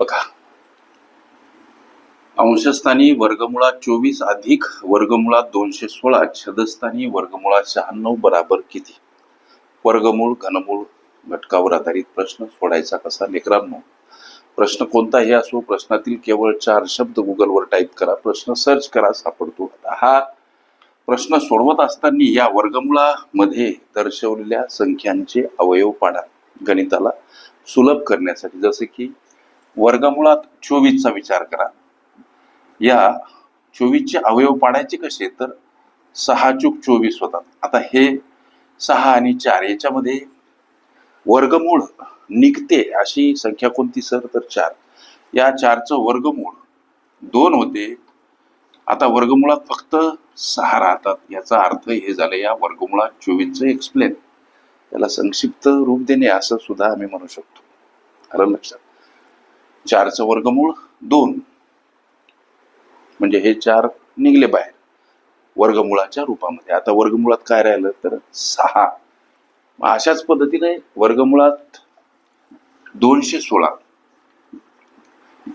बघा. अंशस्थानी वर्गमुळात चोवीस अधिक वर्गमुळात दोनशे सोळा छदस्थानी वर्गमुळात शहाण्णव बराबर किती? वर्गमूळ घनमूळ घटकावर आधारित प्रश्न सोडायचा कसा लेकरांनो? प्रश्न कोणताही असो प्रश्नातील केवळ चार शब्द गुगलवर टाईप करा. प्रश्न सर्च करा सापडतो. हा प्रश्न सोडवत असताना या वर्गमुळामध्ये दर्शवलेल्या संख्यांचे अवयव पाडा. गणिताला सुलभ करण्यासाठी जसे की वर्गमुळात चोवीसचा विचार करा. या चोवीसचे अवयव पाडायचे कसे? तर सहा चूक चोवीस होतात. आता हे सहा आणि चार याच्यामध्ये वर्गमूळ निघते अशी संख्या कोणती सर? तर चार. या चारचं वर्गमूळ दोन होते. आता वर्गमुळात फक्त सहा राहतात. याचा अर्थ हे झालं या वर्गमुळात चोवीसचं एक्सप्लेन त्याला संक्षिप्त रूप देणे असं सुद्धा आम्ही म्हणू शकतो. आलं लक्षात? चारचं वर्गमूळ दोन. म्हणजे हे चार निघले बाहेर. वर्गमुळाच्या रूपामध्ये. आता वर्गमुळात काय राहिलं तर सहा. मग अशाच पद्धतीने वर्गमुळात दोनशे सोळा.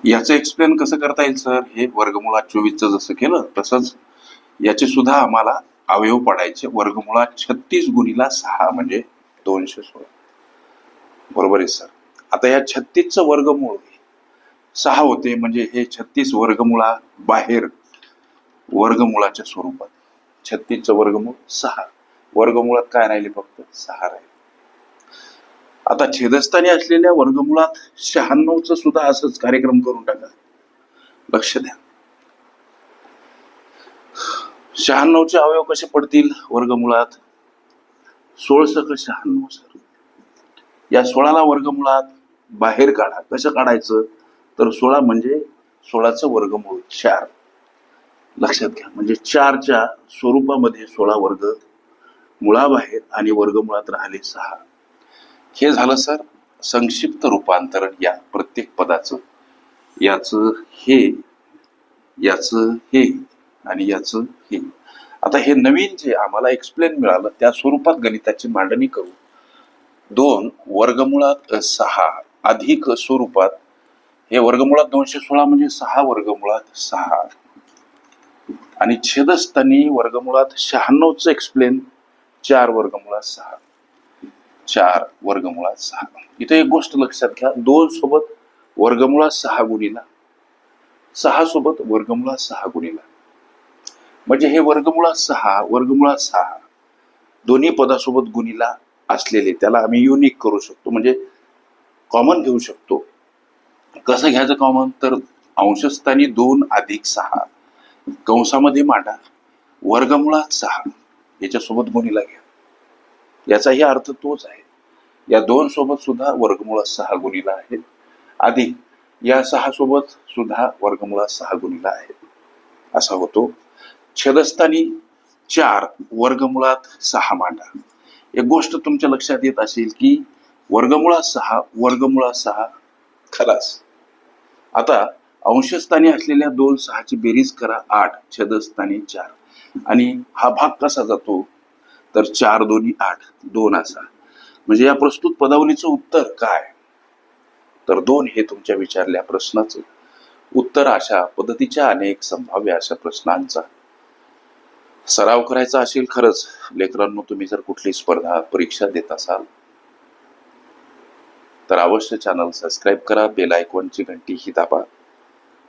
याचं एक्सप्लेन कसं करता येईल सर हे वर्गमुळात चोवीसचं जसं केलं तसंच याचे सुद्धा आम्हाला अवयव पडायचे. वर्गमुळात छत्तीस गुणीला सहा म्हणजे दोनशे सोळा. बरोबर आहे सर आता या छत्तीसचं वर्गमूळ सहा होते म्हणजे हे छत्तीस वर्गमुळा बाहेर वर्गमुळाच्या स्वरूपात. छत्तीसचं वर्गमूळ सहा. वर्गमुळात काय राहिले फक्त? सहा राहिले. आता छेदस्थानी असलेल्या वर्गमुळात शहाण्णवच सुद्धा असंच कार्यक्रम करून टाका. लक्ष द्या. शहाण्णवचे अवयव कसे पडतील? वर्गमुळात सोळसक शहाण्णव सर. या सोळाला वर्गमुळात बाहेर काढा. कसं काढायचं? तर सोळा म्हणजे सोळाचं वर्गमूळ चार. लक्षात घ्या. म्हणजे चारच्या स्वरूपामध्ये सोळा वर्ग मुळाबाहेर आणि वर्गमुळात राहिले सहा. हे झालं सर संक्षिप्त रूपांतरण या प्रत्येक पदाचं. याचं हे याचं हे आणि याचं हे. आता हे नवीन जे आम्हाला एक्सप्लेन मिळालं त्या स्वरूपात गणिताची मांडणी करू. दोन वर्गमुळात सहा अधिक स्वरूपात हे वर्गमुळात दोनशे सोळा म्हणजे सहा वर्गमुळात सहा. आणि छेदस्थानी वर्गमुळात शहाण्णवचं एक्सप्लेन चार वर्गमुळात सहा. चार वर्गमुळात सहा. इथे एक गोष्ट लक्षात घ्या. दोन सोबत वर्गमुळात सहा गुणीला. सहा सोबत वर्गमुळात सहा गुणीला. म्हणजे हे वर्गमुळात सहा वर्गमुळात सहा दोन्ही पदासोबत गुणीला असलेले त्याला आम्ही युनिक करू शकतो. म्हणजे कॉमन घेऊ शकतो. कसं घ्यायचं कॉमन तर अंशस्थानी दोन अधिक सहा. कंसामध्ये मांडा. वर्गमुळात सहा. याच्यासोबत गुणीला घ्या. याचाही अर्थ तोच आहे. या दोन सोबत सुद्धा वर्गमुळात सहा गुणीला आहे. अधिक या सहा सोबत सुद्धा वर्गमुळात सहा गुणीला आहे. असा होतो. छेदस्थानी चार वर्गमुळात सहा मांडा. एक गोष्ट तुमच्या लक्षात येत असेल की वर्गमुळात सहा वर्गमुळात सहा खलास आता अंशस्थानी असलेल्या दोन सहाची बेरीज करा आठ छदस्थानी चार. आणि हा भाग कसा जातो? तर चार दोन्ही आठ दोन असा. म्हणजे या प्रस्तुत पदावलीचं उत्तर काय? तर दोन हे तुमच्या विचारल्या प्रश्नाचं. उत्तर अशा पद्धतीच्या अनेक संभाव्य अशा प्रश्नांचा. सराव करायचा असेल खरंच. लेकरांनो तुम्ही जर कुठली स्पर्धा परीक्षा देत असाल तर अवश्य चॅनल सबस्क्राईब करा बेल आयकॉनची घंटी ही दाबा.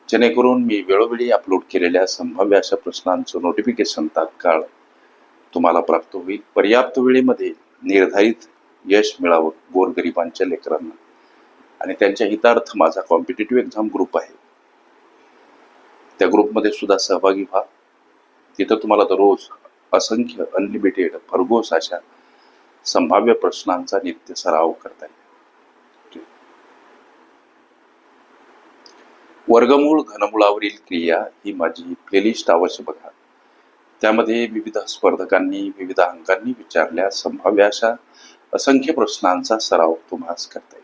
जेणेकरून मी वेळोवेळी अपलोड केलेल्या संभाव्य अशा प्रश्नांचं नोटिफिकेशन तात्काळ तुम्हाला प्राप्त होईल. पर्याप्त वेळेमध्ये निर्धारित यश मिळावं गोरगरिबांच्या लेकरांना. आणि त्यांच्या हितार्थ माझा कॉम्पिटेटिव्ह एक्झाम ग्रुप आहे. त्या ग्रुपमध्ये सुद्धा सहभागी व्हा. तिथं तुम्हाला दररोज असंख्य अनलिमिटेड भरघोस अशा संभाव्य प्रश्नांचा नित्य सराव करता येईल. वर्गमूळ घनमुळावरील क्रिया ही माझी प्लेलिस्ट अवश्य बघा. त्यामध्ये विविध स्पर्धकांनी विविध अंकांनी विचारल्या संभाव्य अशा असंख्य प्रश्नांचा सराव तुम्हाला करता येईल.